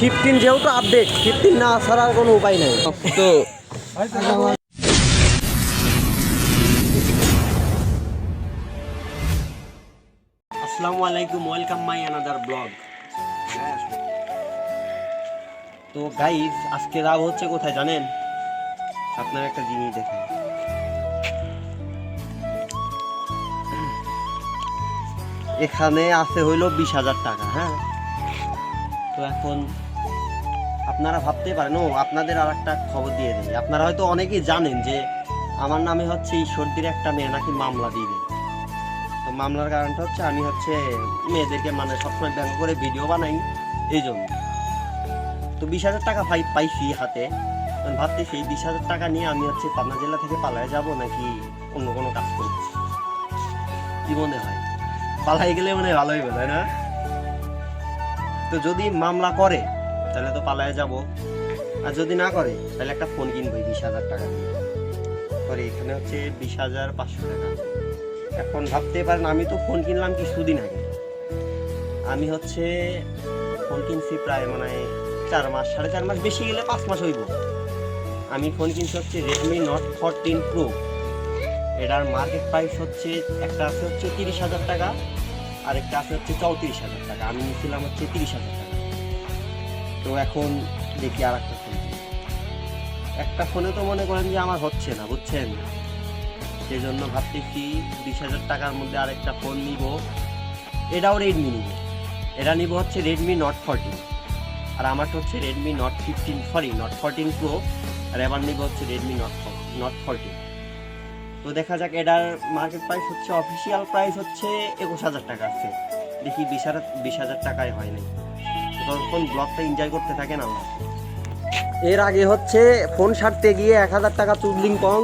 Fifteen যেহেতু update fifteen না ছাড়ার কোনো উপায় নেই। তো আসসালামু আলাইকুম ওয়েলকাম মাই অ্যানাদার ব্লগ তো গাইজ আজকে রাব হচ্ছে কোথায় জানেন? আপনার একটা জিনিস দেখেন এখানে আছে হইল বিশ হাজার টাকা হ্যাঁ? তো এখন আপনারা ভাবতে পারেন, ও, আপনাদের আর একটা খবর দিয়ে দিই। আপনারা হয়তো অনেকেই জানেন যে আমার নামে হচ্ছে ঈশ্বরদীর একটা মেয়ে নাকি মামলা দিবে তো মামলার কারণটা হচ্ছে আমি হচ্ছে মেয়েদেরকে মানে সবসময় ব্যাংক করে ভিডিও বানাই, এই জন্য। তো বিশ হাজার টাকা পাই পাইছি হাতে। আমি ভাবতেছি এই বিশ হাজার টাকা নিয়ে আমি হচ্ছে পাবনা জেলা থেকে পালায় যাব নাকি অন্য কোনো কাজ করব? কি মনে হয়? পালাই গেলে মানে ভালো হইবে তাই না? তো যদি মামলা করে তাহলে তো পালায় যাব। আর যদি না করে, তাহলে একটা ফোন কিনবো বিশ হাজার টাকা দিয়ে। করে এখানে হচ্ছে বিশ হাজার পাঁচশো টাকা। এখন ভাবতে পারেন, আমি তো ফোন কিনলাম কিছুদিন আগে। আমি হচ্ছে ফোন কিনছি প্রায় মানে চার মাস, সাড়ে চার মাস বেশি গেলে পাঁচ মাস হইব। আমি ফোন কিনছি হচ্ছে রেডমি নট ফোরটিন প্রো এটার মার্কেট প্রাইস হচ্ছে, একটা আছে হচ্ছে তিরিশ হাজার টাকা আর একটা আছে হচ্ছে চৌত্রিশ হাজার টাকা। আমি নিয়েছিলাম হচ্ছে তিরিশ হাজার তো এখন দেখি আর একটা ফোন একটা ফোনে তো মনে করেন যে আমার হচ্ছে না, বুঝছেন? সেই জন্য ভাবতেছি বিশ হাজার টাকার মধ্যে আরেকটা ফোন নিব। এটাও রেডমি নিব। এটা নিব হচ্ছে রেডমি নট ফোরটিন আর আমারটা হচ্ছে Redmi Note fifteen sorry Note fourteen pro আর এবার নিব হচ্ছে রেডমি নট নট ফোরটিন তো দেখা যাক, এটার মার্কেট প্রাইস হচ্ছে অফিসিয়াল প্রাইস হচ্ছে একুশ হাজার টাকা আছে। দেখি বিশ হাজার বিশ হাজার টাকায় হয় নাই তখন ব্লগটা এনজয় করতে থাকেন আমরা। এর আগে হচ্ছে ফোন সারতে গিয়ে এক হাজার টাকা চুদলিং পং,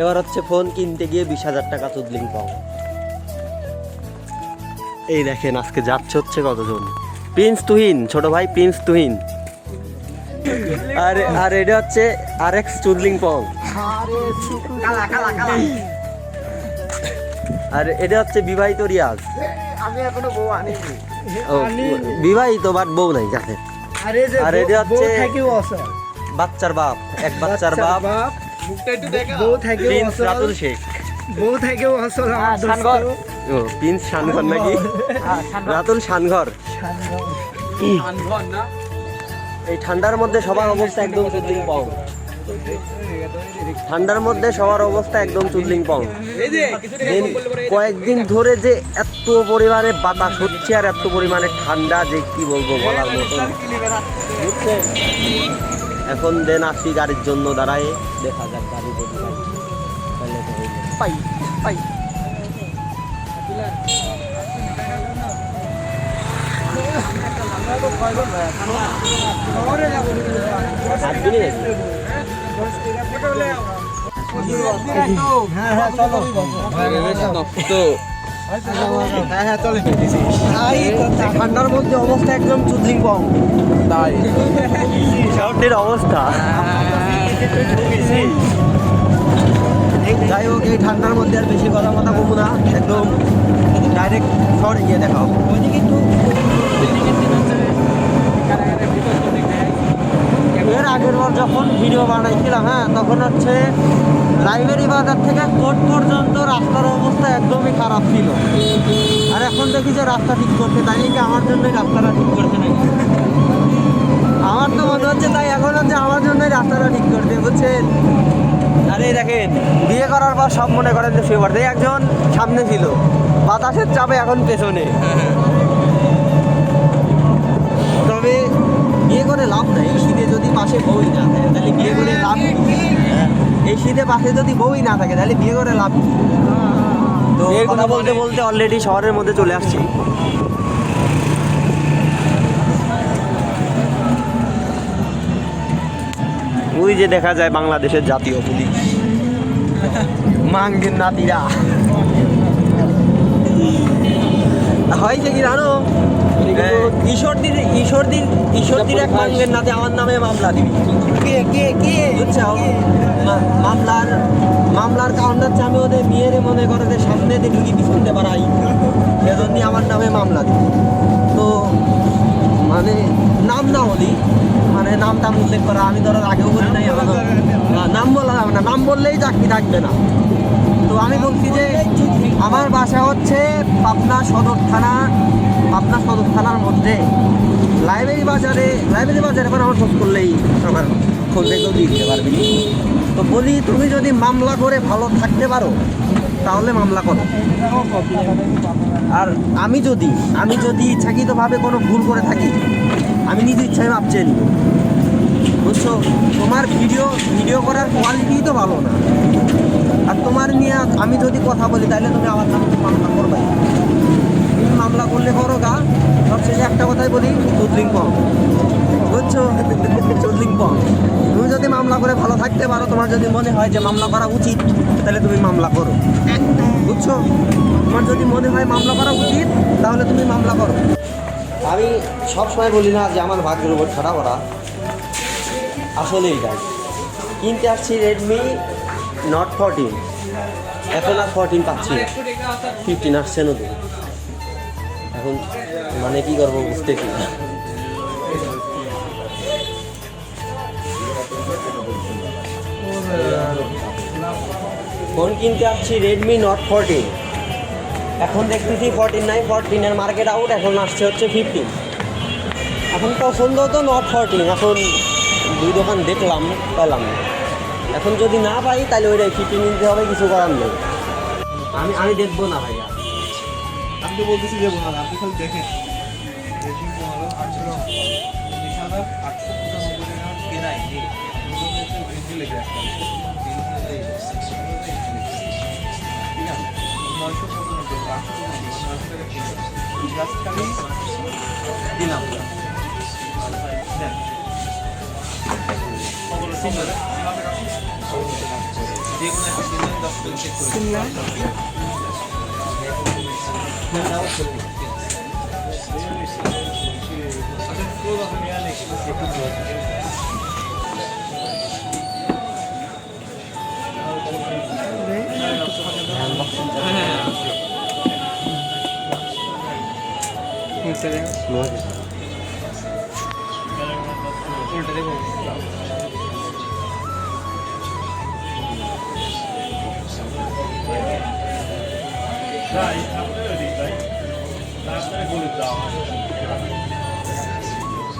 এবার হচ্ছে ফোন কিনতে গিয়ে বিশ হাজার টাকা চুদলিং পং। এই দেখেন আজকে যাচ্ছে হচ্ছে কতজন? প্রিন্স তুহিন, ছোট ভাই প্রিন্স তুহিন। আর আর এটা হচ্ছে আর এক্স চুদলিং পং। আর, এটা হচ্ছে বিবাহিত রিয়াজ। আমি এখনও বউ আনিনি। বিবাহিত বাট বউ নাই যাকে আর এটা বউ হচ্ছে- বাচ্চার বাপ এক বাচ্চার বাপ। বউ রাতুল শেখ। বউ থেকেও অসল শানঘর। ও প্রিন্স শানঘর নাকি? রাতুল শানঘর এই ঠান্ডার মধ্যে সবার অবস্থা একদম চুদলিং পং ঠান্ডার মধ্যে সবার অবস্থা একদম চুদলিং পং। কয়েকদিন ধরে যে এত পরিমাণে বাতাস হচ্ছে আর এত পরিমাণে ঠান্ডা যে কি বলব বলার বুঝছেন এখন দেন আসি গাড়ির জন্য দাঁড়ায় দেখা যাক গাড়ি পাই। পাই সাত ঠান্ডার মধ্যে অবস্থা একদম চুদলিং পং তাই শহরটির অবস্থা যাই হোক এই ঠান্ডার মধ্যে আর বেশি কথা কথা বলব না। একদম ডাইরেক্ট শহরে গিয়ে দেখা হবে এর আগের বার যখন ভিডিও বানাইছিলাম হ্যাঁ তখন হচ্ছে লাইব্রেরি বাজার থেকে কোর্ট পর্যন্ত রাস্তার অবস্থা একদমই খারাপ ছিল। আর এখন দেখি যে রাস্তা ঠিক করতে তাই নাকি আমার জন্যই রাস্তাটা ঠিক করতে নাকি? আমার তো মনে হচ্ছে তাই, এখন হচ্ছে আমার জন্যই রাস্তাটা ঠিক করছে, বুঝছেন? আরে দেখেন, বিয়ে করার পর সব মনে করেন যে দেয় একজন সামনে ছিল, বাতাসের চাপে এখন পেছনে। করে লাভ নাই এই শীতে যদি পাশে বউই না থাকে তাহলে বিয়ে করে লাভ হ্যাঁ, এই শীতে পাশে যদি বউই না থাকে তাহলে বিয়ে করে লাভ? তো কথা বলতে বলতে অলরেডি শহরের মধ্যে চলে আসছি। ওই যে দেখা যায় বাংলাদেশের জাতীয় পুলিশ। মাঙ্গের নাতিরা। হয়েছে কি জানো? ঈশ্বরদীর ঈশ্বরদীর ঈশ্বরদীর এক মাঙ্গের নাতে আমার নামে মামলা দিবি। কে কে কে? বুঝছ? মামলার মামলার কারণ হচ্ছে আমি ওদের বিয়ের মনে করে যে সামনে দিয়ে ঢুকি পিছনতে পারাই সেজন্য আমার নামে মামলা দিবি। তো মানে নাম না হলি মানে নাম টাম উল্লেখ করা আমি ধরো আগেও বলি নাই আমার নাম বলা যাবে না। নাম বললেই চাকরি থাকবে না। আমি বলছি যে আমার বাসা হচ্ছে পাবনা সদর থানা, পাবনা সদর থানার মধ্যে। লাইব্রেরি বাজারে লাইব্রেরি বাজারে এখন আমার খোঁজ করলেই আমার খোঁজ দেখেও দিয়ে দিতে পারবি তো বলি, তুমি যদি মামলা করে ভালো থাকতে পারো, তাহলে মামলা করো। আর আমি যদি আমি যদি ইচ্ছাকৃতভাবে কোনো ভুল করে থাকি, আমি নিজে ইচ্ছায় চেয়ে নিব। বুঝছ? তোমার ভিডিও ভিডিও করার কোয়ালিটি তো ভালো না। আর তোমার নিয়ে আমি যদি কথা বলি তাহলে তুমি আমার নামে মামলা করবে তুমি মামলা করলে করো গা। সবশেষে একটা কথাই বলি চুদলিং পং বুঝছ? চুদলিং পং তুমি যদি মামলা করে ভালো থাকতে পারো, তোমার যদি মনে হয় যে মামলা করা উচিত তাহলে তুমি মামলা করো। বুঝছ? তোমার যদি মনে হয় মামলা করা উচিত, তাহলে তুমি মামলা করো। আমি সবসময় বলি না যে আমার ভাগ্যের উপর ছাড়া করা আসলে এটাই কিনতে আসছি রেডমি নট ফোরটিন এখন আর ফোরটিন পাচ্ছি। না ফিফটিন আসছে নতুন এখন মানে কি করব বুঝতেছি না। ফোন কিনতে আসছি রেডমি নট ফোরটিন এখন দেখতেছি ফোরটিন নাই ফোরটিনের মার্কেট আউট এখন আসছে হচ্ছে ফিফটিন এখন পছন্দ তো নট ফোরটিন এখন দুই দোকান দেখলাম, পেলাম। না। এখন যদি না পাই, তাহলে ওইটাই ফিফটিন নিতে হবে, কিছু করার নেই। আমি আমি দেখব না ভাইয়া। আমি তো বলতেছি যাব না আপনি খালি দেখেন। রেটিং 신나? 왜? 응. 응. 응. আচ্ছা ক্লোজ আছে নেওয়া নেই একটু ক্লোজ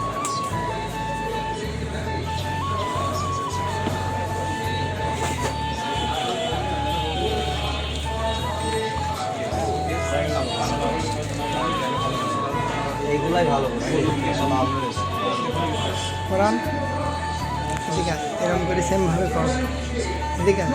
এইগুলাই ভালো করান ঠিক আছে এরকম করে সেম ভাবে কর। ঠিক আছে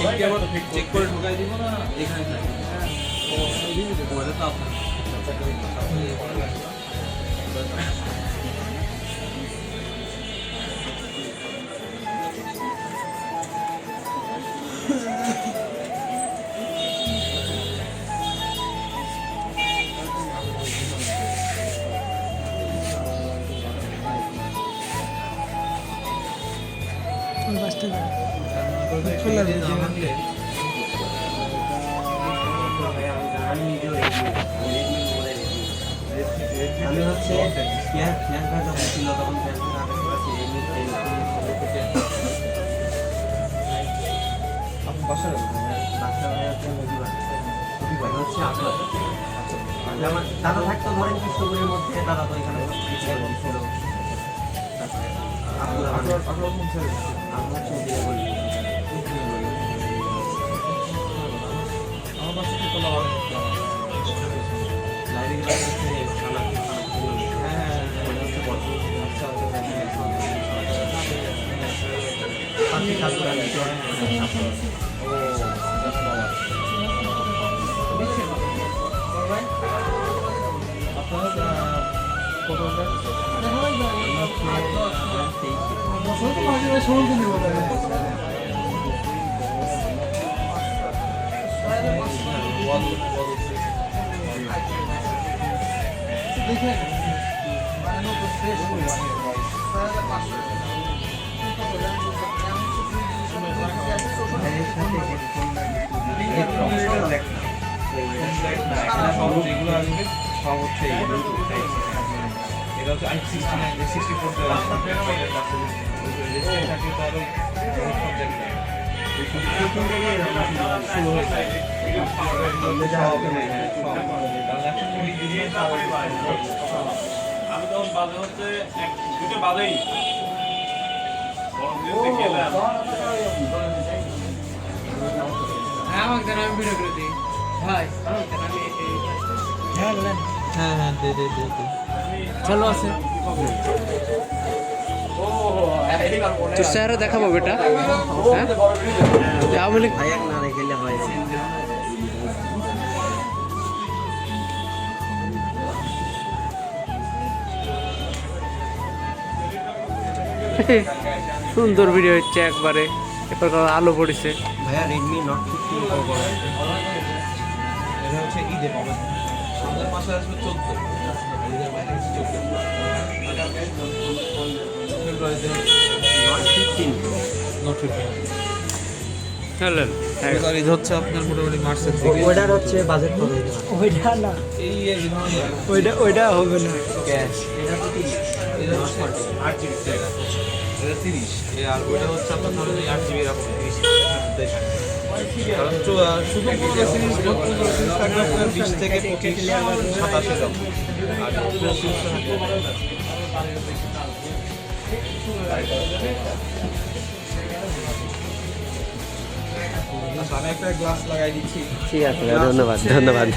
দিকে এপিপি চেক করে ঢুকাই দিব না এখানে থাকে। ওটা তো আপনার বাসটা খোলা দিয়ে আমি হচ্ছে ফ্ল্যাট ফ্ল্যাট ভাই যখন ছিল তখন ফ্ল্যাট ভাই আগে করেছি এই নিয়ে- এই আপনি বাসায় বাচ্চা ভাই হচ্ছে নদীবাগ। নদীবাগ হচ্ছে আপনার। আচ্ছা, আমার দাদা থাকতো ধরেন কৃষ্ণপুরের মধ্যে দাদা তো এখানে কিছু করে দিচ্ছিল। তারপরে আব্দুল রহমান, আপনার আপনার কোন ছেলে আমি হচ্ছে সাতটা ভিতরে ও আপনার কত সব যেগুলো আসবে সব হচ্ছে। এটা আই সিক্সটি নাইন আমি তখন বাজে হচ্ছে এক দুটো বাজেই আমাকে আমি ভিডিও করে দিই ভাই আমাকে আমি হ্যাঁ হ্যাঁ হ্যাঁ দে দে দে চলো আছে তোর চেহারা দেখাবো বেটা হ্যাঁ আওয়ামী লীগ না রেখেলে হয় না। সুন্দর ভিডিও হচ্ছে একবারে। এরপর আলো পড়েছে। ভাইয়া রেডমি নট ফিফটিন প্রো এটা হচ্ছে ঈদে পাবেন সামনের মাসে আসবে চোদ্দ। ঈদের হচ্ছে আপনার মোটামুটি মার্চের দিকে। ওটার হচ্ছে বাজেট কত? ওইটা না। এই ওইটা ওইটা হবে না। ক্যাশ এটা হচ্ছে আট জিবি এটা এটা তিরিশ এ আর ওইটা হচ্ছে আপনার ধরেন আট জিবি এরকম তিরিশ কারণ শুধু পনেরো সিরিজ পনেরো সিরিজ থাকবে আপনার বিশ থেকে পঁচিশ সাতাশ এরকম আর পুরো সিরিজ আমি একটা গ্লাস লাগাই দিচ্ছি। ঠিক আছে ধন্যবাদ ধন্যবাদ।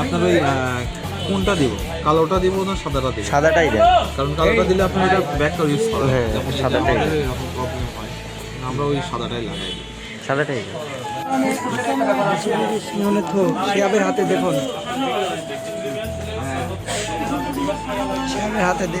আপনার ওই কোনটা দিব? কালোটা দিব না সাদাটা দিব? সাদাটাই দেন। কারণ কালোটা দিলে আপনি এটা ব্যাকটা ইউজ করা হ্যাঁ, যখন সাদাটাই। এরকম প্রবলেম হয় আমরা ওই সাদাটাই লাগাই সাদাটাই দেন। শিয়াবের হাতে দেখুন। শিয়াবের হাতে দে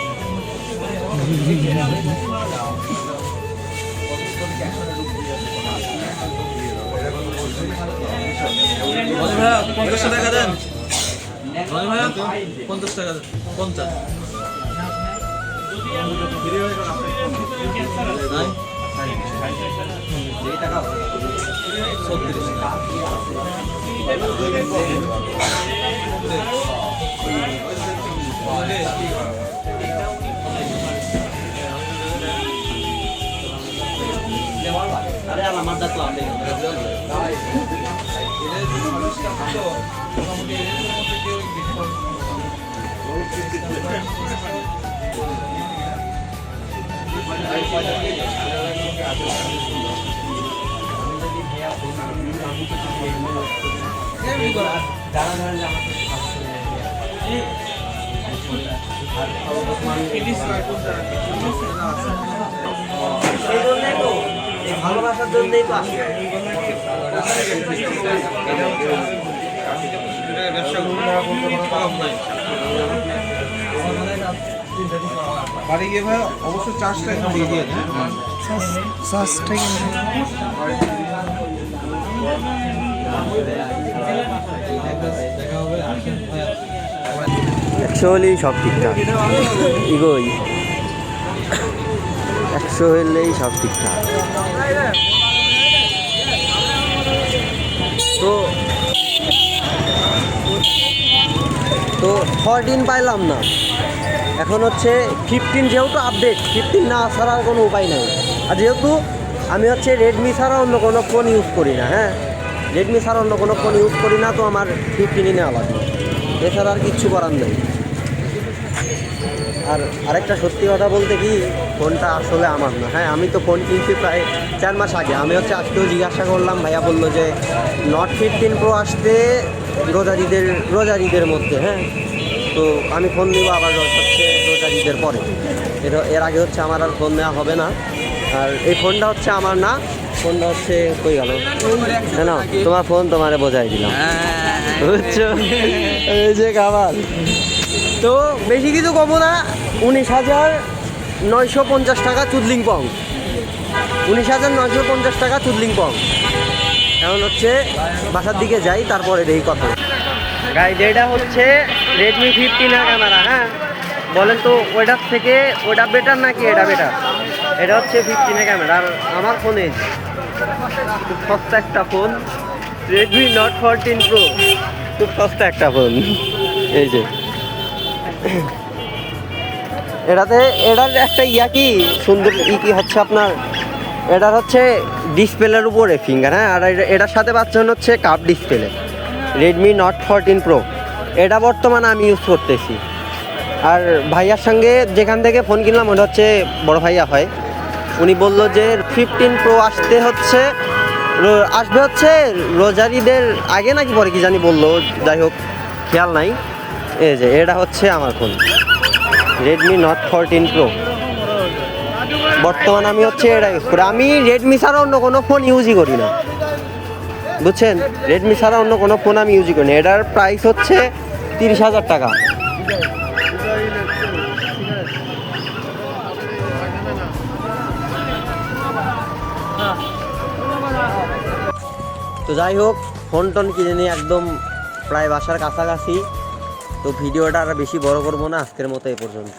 ভাইয়া পঞ্চাশ টাকা দেন রনি ভাইয়া পঞ্চাশ টাকা দেন পঞ্চাশ নাই? ছত্রিশ টাকা। আরে আমার দাঁত তো আপনি যারা ধরেন যে ভালোবাসার জন্যই তো বাড়ি গিয়ে ভাই অবশ্যই চার্জটা একটু দিয়ে দিয়ে হ্যাঁ? দেখা হবে একশো হলেই সব ঠিকঠাক। ইগোই। একশো হলেই সব ঠিকঠাক। তো তো ফরটিন পাইলাম না। এখন হচ্ছে ফিফটিন যেহেতু আপডেট ফিফটিন না ছাড়াও কোনো উপায় নেই। আর যেহেতু আমি হচ্ছে রেডমি ছাড়া অন্য কোনো ফোন ইউজ করি না হ্যাঁ? রেডমি ছাড়া অন্য কোনো ফোন ইউজ করি না, তো আমার ফিফটিনই নেওয়া লাগবে। এছাড়া আর কিচ্ছু করার নেই। আর আরেকটা সত্যি কথা বলতে কি ফোনটা আসলে আমার না। হ্যাঁ আমি তো ফোন কিনছি প্রায় চার মাস আগে। আমি হচ্ছে আজকেও জিজ্ঞাসা করলাম ভাইয়া বলল যে নট ফিফটিন প্রো আসতে রোজারিদের রোজারিদের মধ্যে হ্যাঁ? তো আমি ফোন নিব আবার হচ্ছে রোজারিদের পরে। এর এর আগে হচ্ছে আমার আর ফোন নেওয়া হবে না। আর এই ফোনটা হচ্ছে আমার না ফোনটা হচ্ছে কই গেল? হ্যাঁ না তোমার ফোন তোমারে বোঝাই দিলাম। বুঝছ? এই যে খাবার। তো বেশি কিছু কমো না, উনিশ হাজার নয়শো পঞ্চাশ টাকা চুদলিং পং। উনিশ হাজার নয়শো পঞ্চাশ টাকা চুদলিং পং। এখন হচ্ছে বাসার দিকে যাই, তারপরে এই কথা গাইজ এটা হচ্ছে রেডমি ফিফটিনের ক্যামেরা হ্যাঁ? বলেন তো, ওইটার থেকে ওটা বেটার নাকি এটা বেটার এটা হচ্ছে ফিফটিনের ক্যামেরা আর আমার ফোনে খুব সস্তা একটা phone Redmi Note fourteen pro খুব সস্তা একটা ফোন এই যে। এটাতে, এটার একটা ইয়া কি? সুন্দর ই কি হচ্ছে আপনার? এটার হচ্ছে ডিসপ্লের উপরে ফিঙ্গার হ্যাঁ? আর এটা- এটার সাথে পাচ্ছেন হচ্ছে cup display Redmi Note fourteen pro এটা বর্তমানে আমি ইউজ করতেছি। আর ভাইয়ার সঙ্গে যেখান থেকে ফোন কিনলাম, ওটা হচ্ছে বড় ভাইয়া হয়। উনি বলল যে ফিফটিন প্রো আসতে হচ্ছে আসবে হচ্ছে রোজারিদের আগে নাকি পরে, কি জানি বলল, যাই হোক, খেয়াল নাই। এই যে, এটা হচ্ছে আমার phone. Redmi Note fourteen pro বর্তমানে আমি হচ্ছে এটা ইউজ করি। আমি রেডমি ছাড়া অন্য কোনো ফোন ইউজই করি না। বুঝছেন? রেডমি ছাড়া অন্য কোনো ফোন আমি ইউজই করি না। এটার প্রাইস হচ্ছে তিরিশ হাজার টাকা। তো যাই হোক ফোন টোন কিনে নিয়ে একদম প্রায় বাসার কাছাকাছি। তো ভিডিওটা আর বেশি বড় করব না আজকের মতো এ পর্যন্ত